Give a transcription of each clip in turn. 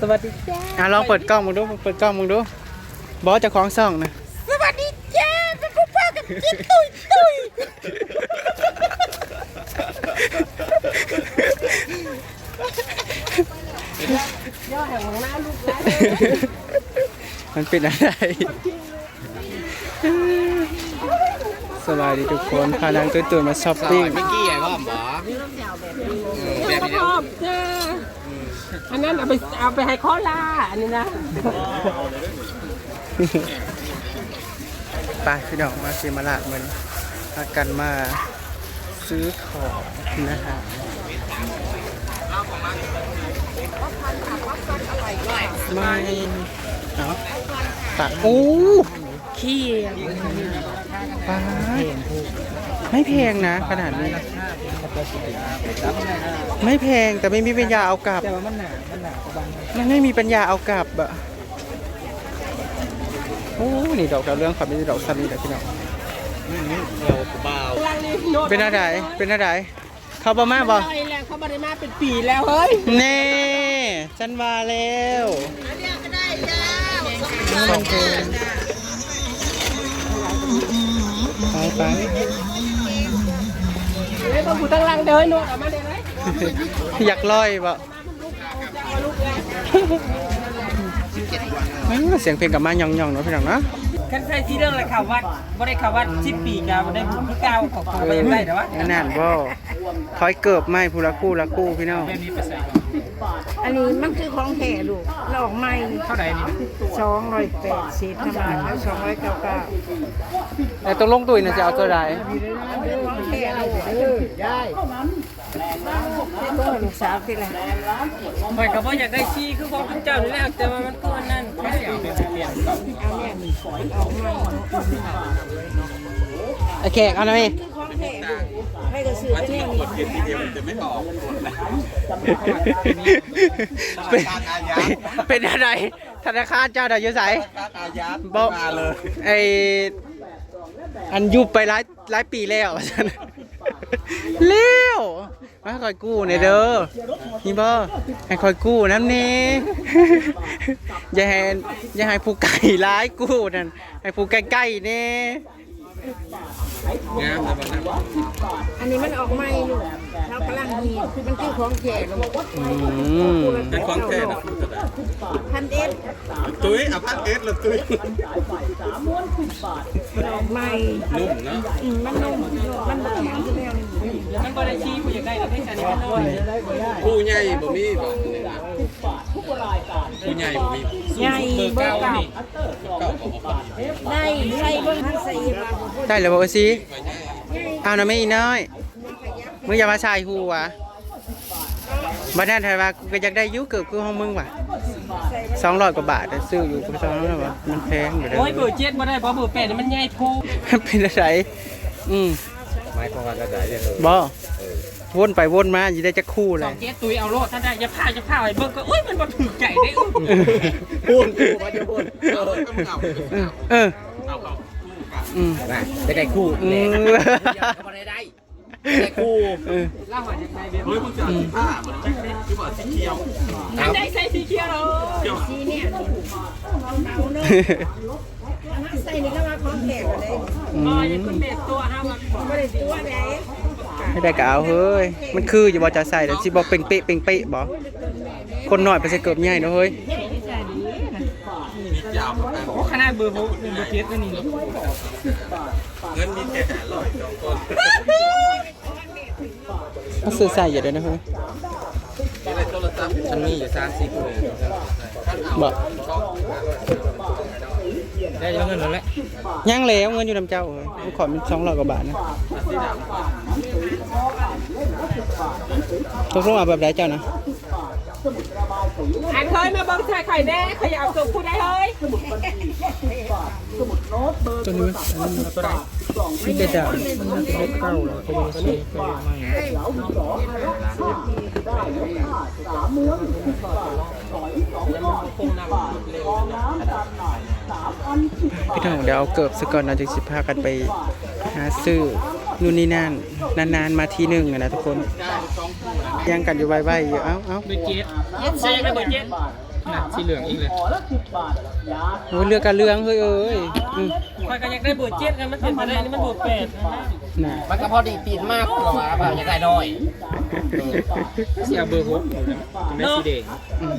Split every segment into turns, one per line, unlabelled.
สวัสดีจ้า
อะลองเปิดกล้องมึงดูเปิดกล้องมึงดูบอสเจะคล้าของซ่องนะ
สวัสดีจ้าเป็นพ่อพ่อกับจิ๊บตุยตุยย่อแห่งของหน้าลูกแล้ว
มันเป็นอะไรสบายดีทุกคนพานางตุ้ยตุยมาช้อปปิ้ง
เมื่อกี้ไอ้พ่อหมอแบบนี้
ชอบจ้า อันนั้นเอาไปเอาไปให้ข้อล่าอันนี้นะ
ไปพี่น้องมาซีมาลาดเหมือนพากันมาซื้อของนะฮะไม่เอาตักโอ้ขี้ปลาไม่แพงนะ ขนาดนี้ ไม่แพงแต่ไม่มีปัญญาเอากลับ
แต่ว่ามันหนา มันหนากว่าบาง
มันไม่มีปัญญาเอากลับอะโอ้นี่ดอกดาวเรื่องขอไม่ใช่ดอกซันนี่แหละพี่น้อง
เราเบา
ลังนี่โน้ต
เป็นอะไรเป็นอะไรเขาบอมาบอ
ใช่แล้วเขาบริมาเป็นปีแล้วเฮ้ย
เน่ฉันมาแล้วสองคนไปไป
เฮ้ยบางผู้ตั้งรังเดินโน้ตออกมาเดี๋ยวไหม
อยากลอยบ่เอ้ยเสียงเพลงกลับมาหย่องๆเนาะพี่น้องเนาะ
กันใช่ที่เรื่องอะไรข่าววัดบ่ได้ข่าววัดสิบปีกาบ่ได้บุญที่เก้าของของไปยังได้แต่ว่า
นั่นบ่คอยเกิบไม่ผู้ละคู่ละคู่พี่น้อง
อันนี้มันคือของแท้ลูกหลอกใหม่
เท่าไหร่นี่
สองร้อยแปดสิบธรรมดาแล้วสองร้อยเก้าเก้า
แต่ตรงลงตุยน่ะจะเอาตัวใด
ของแท้ลูกเออได้ก็ลูกสาวที่ละ
ข่อยก็บ่อยากได้ชี้คือของคุณเจ้านี่แหละแต่ว่ามันคืออันนั้นไม่ได้เอาไปเปลี่ยน
เอาเนี่ยมีฝอยออกใหม่
ไอ้แขกเอาหน่อย
คือของแท้ลูก ให้ก็ซื้อไปแน่นี่
เป็นเป็นอะไรธนาคารเจ้าดาวยุใส
อายัด
บอก
มาเลย
ไออันยุบไปหลายหลายปีแล้วเลี้ยวมาคอยกู้เนี่ยเด้อนี่บ่ให้คอยกู้น้ำนี่อย่าให้อย่าให้ผู้ไก่ร้ายกู้นั่นให้ผู้ใกล้ๆนี่
งามแต่บางนั้น
อันนี้มันออกใหม่ลูกเรากำลังมีมันคือของแท้ลูก
อืม
เป็นของแท้นะ
พันเอ็ด
ตุ้ยอะพันเอสละตุ้ย
มันออกใหม่
นุ่มเนาะ
อืมมันนุ่มมันบ่แข็งคือแนวนี้
มันบ่ได้ชี้ผู้อยากได้แต่ไม่ใช่นี่มันน้อย
ผู้ใหญ่บ่มีบ่ ผู้ใหญ่บ่มี
ใหญ่เบอร์เก้า
เก่า
ได้ใส่เบิ่งทันใส่มาบ่
ได้แล้วบ่สิเอานะไม่อีน้อยมึงอย่ามาชายฮูวะบ้านนั้นไทยว่ากูก็อยากได้ยุเกือบคือของมึงว่ะสองร้อยกว่าบาทแต่ซื้ออยู่กูสองร้อยกว่ามันแพงอยู่เด้
โอ้ยเบอร์เจ็ดบ่ได้เพราะเบอร์แปดมันใหญ่โพ
เป็นอะไรอืม
หมายความว่าจะได้เนี่ย
บ่ วนไปวนมาอยู่ได้จะคู่
ส
เล
อยงเจ็ดตุยเอาโลดถ้าได้จะพาจะพาไอ้เบิ่งก็อุ้ยมันบ่ถูกใจได้อุ้ย
พูดกูมาจะพูดเออก็มึงเอา
เออเอออืม
จะได้คู่
อืม
ก็บ่ได้ได้ได้คู่
เออ
เล่าหอยจากไหนเบี้ย
เฮ้ยมึงจะสีผ้ามันคือบ่สีเขียว
มันได้ใส่สีเขียวเลย
สีเนี่ยเอาเนาะใส่นี่ก็มาของแท้ก็ได้
อ๋ออย่าคุณเบ็ดตัวห้ามมัน
บ่ได้ตัวไหน
ไม่ได้ก็เอาเฮ้ย มันคืออยู่บ่จะใส่แต่สิบอกเป่งเป๊ะเป่งเป๊ะบ่คนหน่อยไปใส่เกือบใหญ่เนอะเฮ้ย
ยาว
โอ้ขนาดเบอร์โบเบอร์เจ็ดนี่
เงินมีแค่ห้าร้อยสองคน
ก็ซื้อใส่อยู่เด้อนะเฮ้ย
นี่เลยโทรศัพท์มันมีอยู่3 4คู่
บ่
ได้ยังเงินแล้วแหละ
ยังแล้วเงินอยู่นำเจ้าเฮ้ยกูขอมันสองร้อยกว่าบาทนะตกลงเอาแบบใดเจ้านะ
อันเคยมาเบิ่งชายไข่แน่เคยอยากเอาส่งผู้ได้เฮ้ย
ตัวนี้มันนี่จะด่ามันน่าจะได้เก้าแล้วตัวนี้ใช้ไปไม่ พี่น้องเดี๋ยวเอาเกิบซะก่อนนะจึงสิพากันไปหาซื้อนู่นนี่นั่นนานๆมาทีหนึ่งอะนะทุกคนยังกันอยู่ไวๆอยู่เอ้าเอ้า
เบอร์เจ็ดเจ็ดเซงนะเบอร์เจ็ด
น่ะสีเหลืองอีกเลย
โอ้ยเลือกกันเรื่องเฮ้ยเอ้ยอืม
คอยก็อยากได้เบอร์เจ็ดกันมันเป็นไปได้นี่มันเบอร์แปดนะ
น่ะ
มันก็พอดีตีนมากหรอวะเปล่าอยากได้น้อยเสียเบอร์หกไม่สีแดง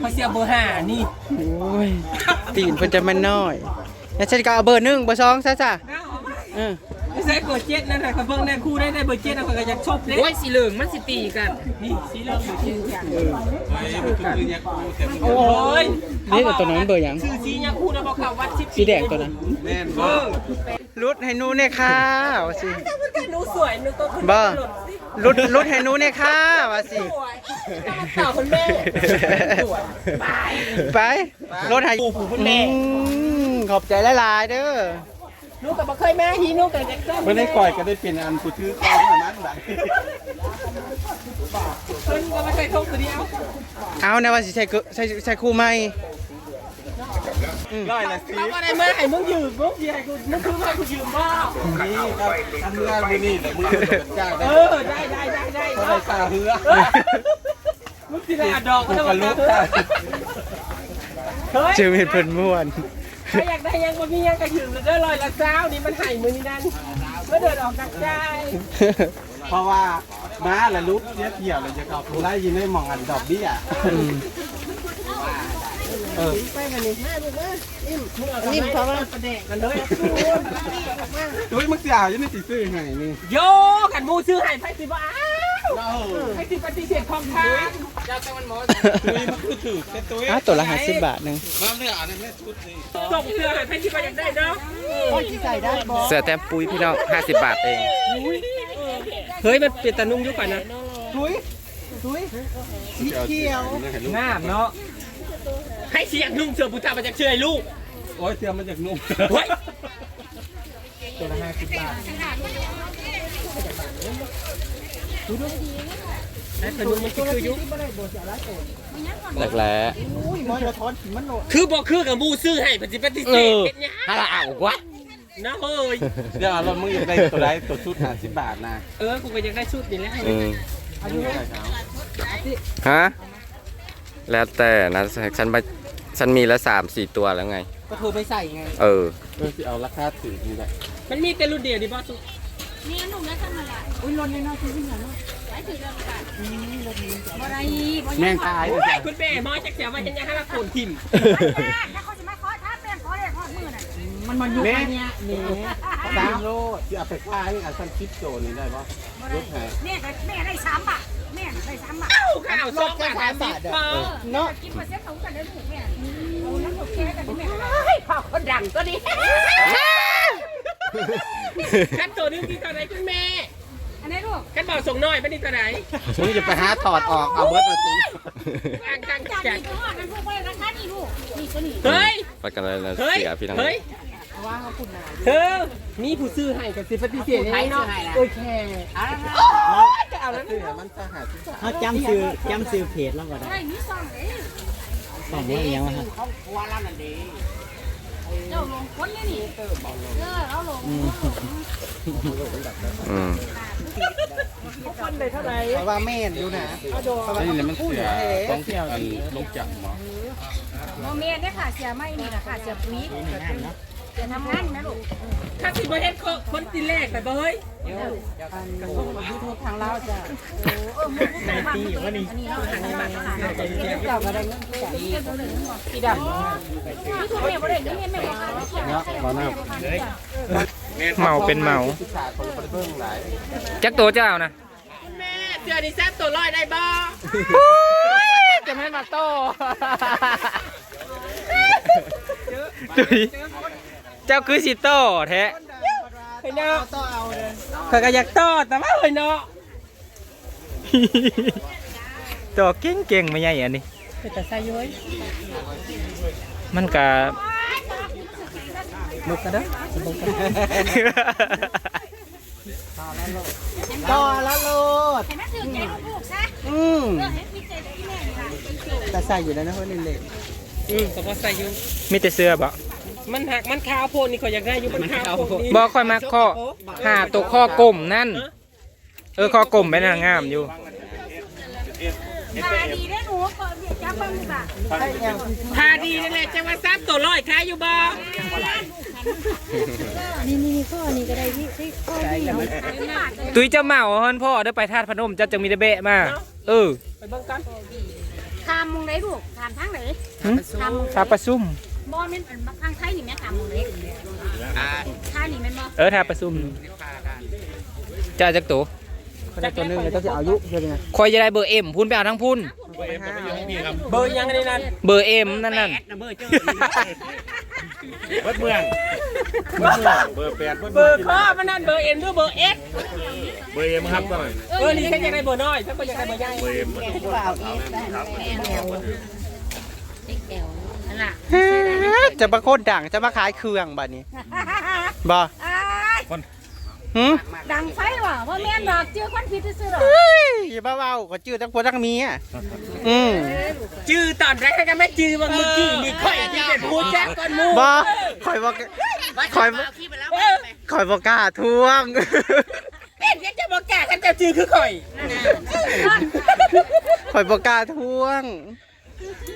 คอยเสียเบอร์ห้านี่
โอ้ยตีนเพิ่นจะมันน้อยแล้วฉันก็เอาเบอร์หนึ่งเบอร์สองซะจ้ะเออ
ไม่ใช่เบอร์เจ็ดนั่นแหละเขาเบิ่งได้คู่ได้ได้เบอร์เจ็ดนะคอยก็อยากชอบเลย
โอ้ยสีเหลืองมันสิตีกัน
นี่สีเหลืองเบอร์เจ็ด
เฮ้ยมันคือคือยักษ์กูแต่มัน
โอ้ย
นี่แต่ตัวนั้นเบอร์หยัง
ชื่อสียังคู่นะบอกเขาวัดชิป
สีแดงตัวนั้น
แม่น
เอ
บ่
อ
รุดให้หนูเนี่ยค่ะว่าสิ
หนูสวยหนูโตขึ้น
บ่
หล่นสิ
รุดรุดให้หนูเนี่ยค่ะว่าสิ
สวยสาวคนแม่สวย
ไปรถให้อืมขอบใจหลายๆเด้อ
ห นูกับบ่เคยแม่ฮีหนูกับแจ็คสัน
เพิ่นได้ก่อยก็ได้เป็นอันผู้ถือของเท่านั้นได้
เพิ่นก็ไม่เคยทงตัวเดียว
เอานะว่าสิใช้กูใช้ใช้คู่ไหม
ร้อยละสิ
เขาก็ได้มาให้มึงยืมมึงสิให้กูมึงคือให้กูยืมบ่
นี่ครับทำงานมื้อนี้แต่มื้อจ้าง
เอ
ได้
อได้ได้ได้ได้
เท่าไหร่ตาเหือ
มึงสิได้อัดดอกก็
กู
ต้อง
ก็ลุ
ลุ
ก
ก
ได้
เฮ้ย
เจอเห็นเพิ่นม่วน
ใครอยากได้ยังบ่มียังก็ยืมเด้อลอยละเจ้านี่มันให้มื้อนี้นั่นเมื่อเดินออกจากใจ
เพราะว่าม้าละลุกเสียเที่ยวเลยจะเข้าผู้ไล่ยินได้มองอันดอกเบี้ย
อืม
เออ
นี่เพราะว่าประเด็กกันเลย
ด้วยมึงสิเอาอยู่ในสิซื้อให้นี่
โยกันหมูซื้อให้ไผสิบ่อ้า วไผสิปฏิเสธของทาง
ตุ้ยมันคือถือแต่ตุ้ย
อะตัวละ50บาทหนึง
มาเลือกอันนั้นแม่ชุดนี่
ส่งเสื้อให้ไผสิบ่อยากได้เนาะ
เสื้อแต้มปุ้ยพี่น้อง50บาทเอง
เฮ้ยมันเป็นตะนุ่งอยู่ก่อนนะ
เขียว
งามเนาะให้เสียงนุ่งเสื้อผู้ชายมาจากเชื่อให้ลูก
โอ้ยเตรียมมาจากนุ่ม
เฮ้ยตัวละห้าสิบบาท ดูดูมันคือยู่
แรกแล้
คือบอกคือกับมูซื้อให้ปฏิปฏิเสธเป็นยัง
ถ้าละเอากว่า
นะเฮ้ย
เดี๋ยวเอามึงอยากได้ตัวใดตัวชุด50บบาทนะ
เออ กูก็อยากได้ชุดนี่แหละ
อืมฮะ แล้วแต่นะฉันไปฉันมีละสามสี่ตัวแล้วไง
ก็โทรไปใส่ไง
เออ
เออเอาราคาถือนี่แหละ
มันมีแต่รุ่นเดียวดิบอส
นี่หนุ่มแล้วทำอะไรอุ้ยรถน้อยๆคือวิ่งเหรอเนาะไปถือเรื่องกันอืมรถนี้บ่ได้บ่
แม่งตาย
โอ้ยคุณแม่มอจากเสียว่าฉันยังให้ละคนทิม
ถ้าเขาจะมาขอท้าแป้งขอเลยขอมือน่ะ
มันมันอยู่แค่นี้นี่
สามโลสิเอาไปขายอันซันคิดโจนี่ได้ปะรถแห่
แม่ก็แม่ได้สามบาทแม่ได้สามบาท
เอ้าข้าวสองบาทสามสิบพอ
เนาะกินมาเสียเขากันได้ถูกแม่เอาน้ำตกแค่กันแม่เฮ้ยพ่อคนดังตัวนี้
ขั้นตัวนึงที่เท่าไหรคุณแม่
อันนี้ลูก
ขั้นบอกส่งน้อยไม่ได้เท่าไหร
มึงจะไปหาถอดออกเอาเบิร์ดมาซื้อ
อ่างกลาง
จาก
จัด
นี้ก็หอดมันพวกไปราคานี่ลูกนี่ตัวนี้
เฮ้ย
ไปกันเลยนะ
เฮ้ย
เสียพี่น้อง
เฮ้ยเธอมีผู้ซื้อให้กับสิปฏิเสธให้เนาะโอเคโอ้ยจะเอาแล้ว
ซื้อให้มันจะหาสิบบาท
เขาจำซื้อจำซื้อเพจแล้วก็ได้
ไอ้นี่ซองเด้
สองนี้ยังวะครับ
เจ้าลงคนเลยนี่เออเอาลง
อืม
คนได้เท่าไหร
เพราะว่าแม่นอยู่นะนี่แหละมันเสือต้องอันลงจับหมอ
โมเมนได้ค่ะเสียไม่นี่นะค่ะเสียปุ๋ยเสียทำงานนะลูก
ถ้าสิบ่เฮ็ดคนตีแรกแต่บ่เฮ้ย
ในปีว่านี่อันนี้เราหันมาหันเราก็ได้เงินจ่ายพี่ดำนี่คือแม่บ่ได้เงินแม่บ่ได้
เนาะบ่น้
เมาเป็นเมาำ
ศึกษาของประเบิ่งหลาย
จักตัวเจ้านะ
แม่เสื้อนี่แซ่บตัวร้อยได้บ่
จะไม่มาโต
ดุยเจ้าคือสิโต้แท้
เฮ้ยเนาะข้อยก็อยากต่อแต่ว่าเฮ้ยเนาะ
ตัวเก่งเก่งๆไม่ใหญ่อันนี้
แต่ใส่ย้อย
มันกะ
มุกกันเด้อ
ต่อละโลด
ให้แม่ซื้อใจลูกซะ
อืม
เออให้พี่ใจพี่แม่นี่ล่ะ
แต่ใส่อยู่แล้วนะเฮ้ยเล่น
อืมก็บ่ใส่อยู่
มีแต่เสื้อบ่
มันหักมันขาวโพดนี่ก็อยากได้อยู่มันขาวโพดนี่
บ่ค่อยมักข้อหาตัวข้อกลมนั่น เออข้อกลมเป็นนางงามอยู่
ตาดีได้หนูก่ อนจับเบิ่งดีกว่า
ทาดีนั่นแหละจะว่าซับตัวร้อยขายอยู่บ่
นี่นี่นี่ข้อนี้ก็ได้ที่ที่ข้อนี้
ตุ้ยเจ้าเมาเฮิรนพ่อได้ไปธาตุพนมเจ้าจังมีได้เบะมา เออ
ไปเบิ่งกัน
ทำมึงไหนลูกทำทางไหนทำมึง
ทาประซุ่ม
บอลเป็นทางไทยนี่แม่ทำมึงไหนทางนี่แม่นบ่
เออทาประซุ่มเจ้าจักตัว
ได้ตัวหนึงแล้วก็จะเอายุเยอะไง
คอยจะได้เบอร์เอ็มพุ่นไปเอาทั้งพุ่น
เบอร์ยังไงนั่น
เบอร์เอ็มนั่นนั่น
เบิดเมืองเบอร์แปด
เบอร์ข้อมันนั่นเบอร์เอ็มด้วยเบอร์เอส
เบอร์เอ็มครับต้อง
เออนี่ฉันอยากได้เบอร์น้อยฉันก็อยากได้เบอร์ใหญ่
เบอร์เอ็ม
นั่นน่ะ
จะมาโคตรดังจะมาขายเครื่องบัดนี้บ่
อ้าย
หืม
ดังไฟว่ะว่าแม่นดอกเจือควันพิษซื่อๆดอก
เฮ้ยอย่าบ้าเบาก็จื้อทั้งผัวทั้งเมียอืม
จื้อตอนแรกก็ไม่จื้อบางเมื่อกี้นี่ค่อยที่เป็นผู้แจ็คก่อนหมู
บ่คอยบอกคอยคอยบอกกล้าทวง
เป็นยังจะบอกแก่กันจะจื้อคือข่อย
คอยบอกกล้าทวง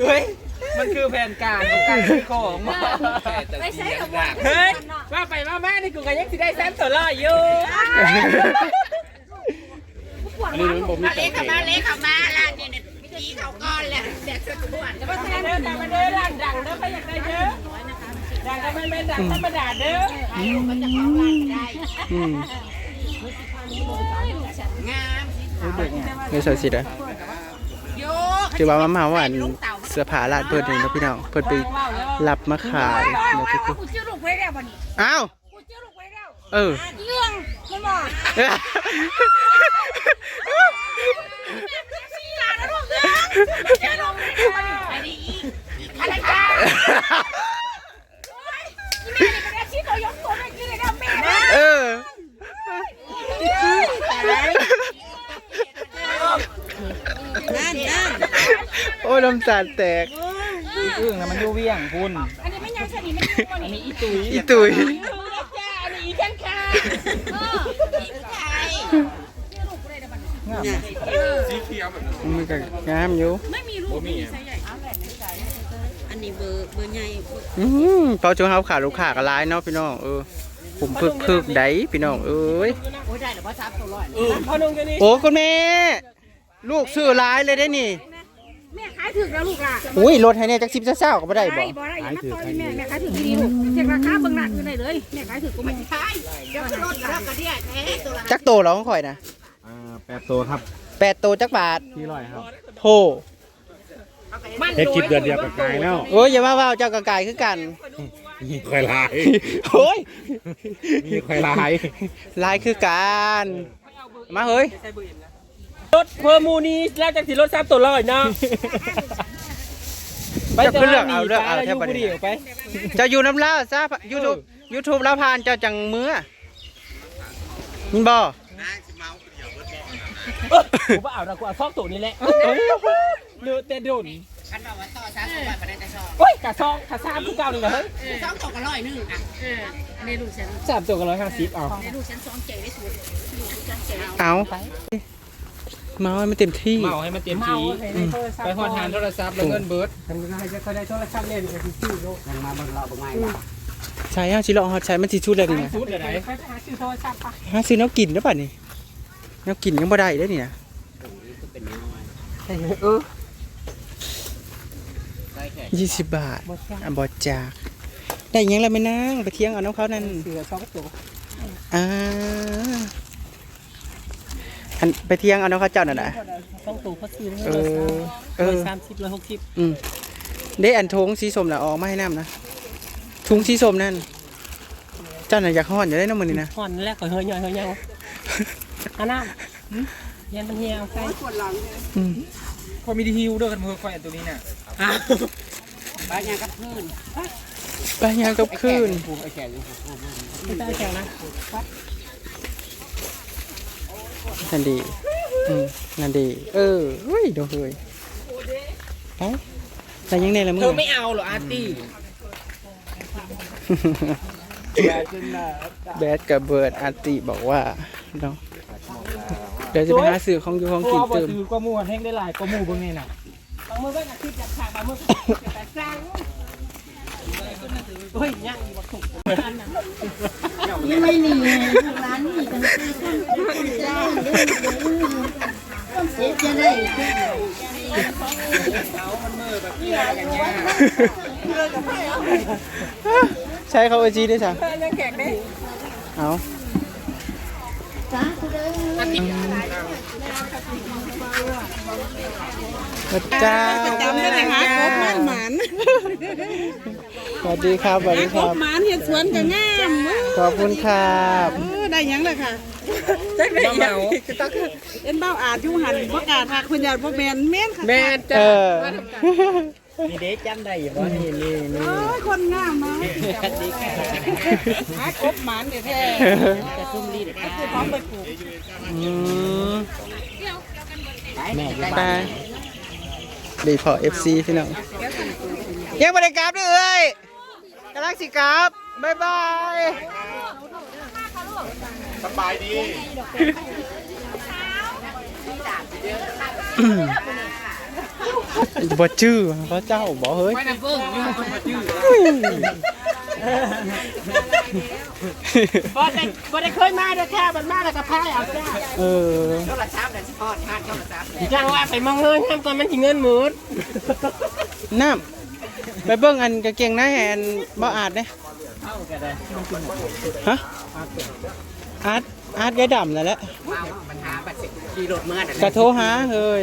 เฮ้ย มันคือแผนการของการซื้อของ
ไปใช้กับว่า
เฮ้ยว่าไปว่ามานี่กูก็ยังสิได้แซมตัวลอยอยู่
อันนี้มันบ่มีแต่ง
มาเล็กเข้ามาล่ะนี่เนี่ยผีเขาก้อนแหละเด็กสะกวนจะมาแทน
เด้อตามมาเด้อดังดังเด้อไปอยากได้เด้อดังก็ไม่ไม่ดังธรรมดาเด้อ
อืม
งาม
นี่สวยสิเด้อคือว่ามามาว่าอันเสื้อผ้าร้านเพิ่นนี่เนาะพี่น้องเพิ่นไปรับมาขายเนาะทุกคน
กูเชื่อลูกไว้แล้วบ่นี่
อ้าว
กูเชื่อลูกไว้แล้ว
เออ
เรื่องมันบอกสีหลานนะลูกเรื่องเชื่อลูกไว้แล้วบ่นี่ไอ้นี่อีอะไรกันแม่นี่เป็นอาชีพเรายกตัวไม่กินเลยนะแม่นะ
เออ
นั่นนั่น
โอ้ ยน้ำตาลแตก
อึ้งนะมันอยู่เวียงพุ่น
อันนี้ไม่ยังสนิทไม่ยังวันนี้อีตุย
อีตุย
อันนี้อีกันค่ะ
เอออีผู้ชายเชื่อลูกเลยนะบัดนี้
สีเขียวแบบ
มันก็งามอยู่
ไม่มีลูกไม่มีไซใหญ่
อันนี้เบอร์เบอร์ใหญ่
อืมเปาจงเฮาขาลูกค้าก็หลายเนาะพี่น้องเออผมพึกพึกได้พี่น้องเอ้ย
พอนุ่งจะนี่
โอ้คุณแม่ลูกซื้อหลายเลยได้นี่
ถึกแล้วลูกอะ
อุ้ยลดให้เนี่ยจักสิบเศร้าก็บ่ได้บ่
ได้บ่ได้อย่ามาต่อยแม่แม่ขายถึกที่นี่ลูกเช็คราคาเบิ่งหน้าอื่นได้เลยแม่ขายถึกก็ไม่ใช่เดี๋ยวรถแล้วก็เดี๋ยวแท้ตัวละ
จักโตเหรอของข่อยนะ
อ่าแปดตัวครับ
แปดโตจักบาท
ที่ร้อยครับ
โธ
เฮ็ดคลิปเดือนเดียวกับกายแล้ว
โอ้ยอย่ามาว่าเจ้ากระกายคือกัน
มีคอยลาย
โอ้ย
มีคอยลาย
ลายคือกันมาเฮ้ย
รถเพอร์มูนี้แล้วจากสิรถซ้ำตัวลอยเนาะ
เจ้าคือเลือกเอาเลือกเอาแทบ
ไป
บ่
เดี
ได้
ยวไป
เจะอยู่น้ำลาวซะยูทูบยูทูบแล้วผ่านเจ้าจังมือมินบ่
กูว่าเอานะกูเอาซอกตัวนี้แหละเลือแต่โดน
คันบอกว่าต่อช้าสมัยประเด็นจะชอบ
โอ้ยกะซองกะซามคือเก่านี่เหรอเฮ้ย
สองตกอร่อยนึงอะเออในลูกฉัน
สามตัวกันร้อยห้าสิบเอา
ในลูกฉันสองใจได้สุดลูกฉันสองใจ
เอา เมาให้มันเต็มที่
เมาให้มันเต็มทีไปหอดทานโทรศัพท์แล้วเงินเบิร์ด
ทำยังไงจะได้โทรศัพท์เล่นกับที่โลก
ใช่ฮะชิลองฮอตใช้มันสิชุดอะไรนี่นะ
ชุดอะไร
ไปหาซื้อโทรศัพท์ปะ
หาซื้อแน้ำกินได้ป่ะนี่แน้ำกินยังบ่ได้ได้อนี่นะ
เออ
ยี่สิบบาทอะบอจาก ได้อิหยังแล้วไหม่นั่งไปเที่ยงเอาน้องเขานั่น
เสือสองตัว
อ่า อันไปเที่ยงเอาน้องเขาเจ้านั่นน่ะ
สองตัวเขาซื้อ
เออเอ
ร้อย
อ
สามสิบร้อยหกสิบ
อืมได้อันทงสีส้มน่ะออกมาให้น้ำนะทุงสีส้มนั่น เจ้าน่ะอยากห่อนอย่าได้น้ำมันนี่นะ
ห่อนแรกก็เฮียเฮียเฮียอันน้ำเฮียมันเฮียเอาไป
อืม
พอมีดีฮิวด้วยกันมือคอยอันตัวนี้น่ะ
บ้านยังกับพื้น
ไปยางกับคืน
ไม่ได้แข็งนะ
นั่นดีอืมนั่นดี เออเฮ้ยเดี๋ยวเฮ้ยไปแต่ยังไงล่ะมึ
เธ
ง
อไม่เอาเหรออาร์ตี้
แบดกับเบิร์ดอาร์ติบอกว่าเนาะเดี๋ยวจะไปหาซื้อของอยู่ของกิน
ตัวบ่
เติม
ถือกว่าหมูแห้งได้หลายกว่าหมูเบิ่งนี่น่ะ
เอเอามือไว้กับที่จับฉากบางมือแต่สร้างเฮ้ยย่างอีกว่าถูก
ยังไม่หนีร้านนี่ตั้งแต่คนจ้างเด้อต้องเสียจะได้
ใช้เขาไอจีด้วยจ้ะ
ยังแขกได้
เอา
จ้าคุณเด้อ
พระจ้า
จำได้ไหมคะครบมันหมาน
สวัสดีครับสวัสดีครับ
หมานเห็ดสวนก็งามเว้ย
ขอบคุณครับ
เออได้หยังเลยค่ะ
จักได้ยัง
เอ็นเบ้าอาจอยู่หันประกาศทักคุณยายบ่แม่นแม่นค่ะ
แม่จะ
เออ
นี่เด็กจำได้อยู่บ่นี่นี่นี่
โอ้ยคนงามเนาะหาครบหมานแท้ๆจะซุ่มรีดค่ะพร้อมไปปลูก
อืม
แม่อยู่
ไปดีพอ FC พี่น้องยังบริกราบด้วยเอ้ยกำลังสิกราบบ๊ายบาย
สบายดี
บ่ชื่อพระเจ้าบ่เฮ้ย
ไม่น้ำเบิ้งนี่มันมาจื้อบ่ได้บ่ได้เคยมาเด้อค่ะมันมาแล้วก็พายเอาจ้า
เออ
จังว่าไปมองเงินทำตอนมันสิเงินหมด
น้ำไปเบิ่งอันกางเกงในให้อันบ่อาดเด้ฮะอาร์ตอาร์ตยายดำนั่นแหละ
ปัญหาบัตรขี่รถเมื่อน่ะ
กระโทรหาเฮ้ย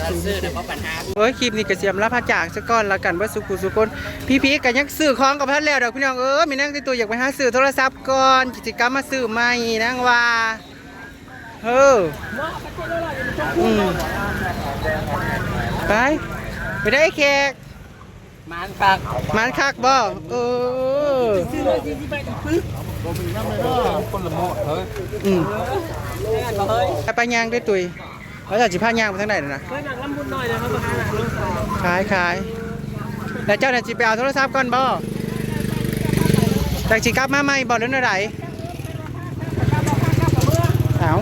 ตอนซื้อน่ะบ่ปัญหา
เฮ้ยคลิปนี้ก็เสียมรับพระจากซะก่อนละกันว่าสุขุสุคนพี่พีก็ยังซื้อของกับพันแล้วเดี๋ยวพี่น้องเออมีนั่งที่ตัวอยากไปหาซื้อโทรศัพท์ก่อนกิจกรรมมาซื้อใหม่นางว่าเอออืมไปไปได้แขก
มันคัก
มันคักบ่เออ
คนละหม้อเฮ้ย
อืมไปไปยางด้วยตุย แล้วจะจิพาย่างไปทางไหนน่ะนะ
เฮ้ยหนังลำบุญหน่อยนะเขาบ่หาหนังลง
ขายขายแล้วเจ้าน่ะจิไปเอาโทรศัพท์ก่อนบ่จากจิกลับมาใหม่บ่เรื่องอะไรเอา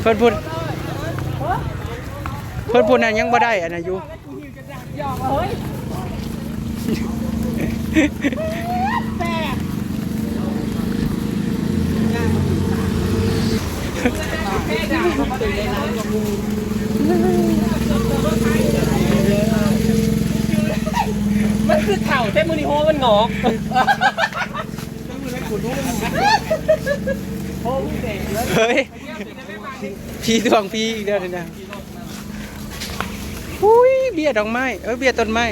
เพิ่นพูดเพิ่นพูดนั่นยังบ่ได้อันน่ะอยู่
มันคือเข่าเต้มือนี่โฮมันงอกเฮ้
ย พี่ดวงพี่อีกเด้อนี่นะอุ้ยเบียร์ดอกไม้ เอ้ยเบียร์ต้นไม้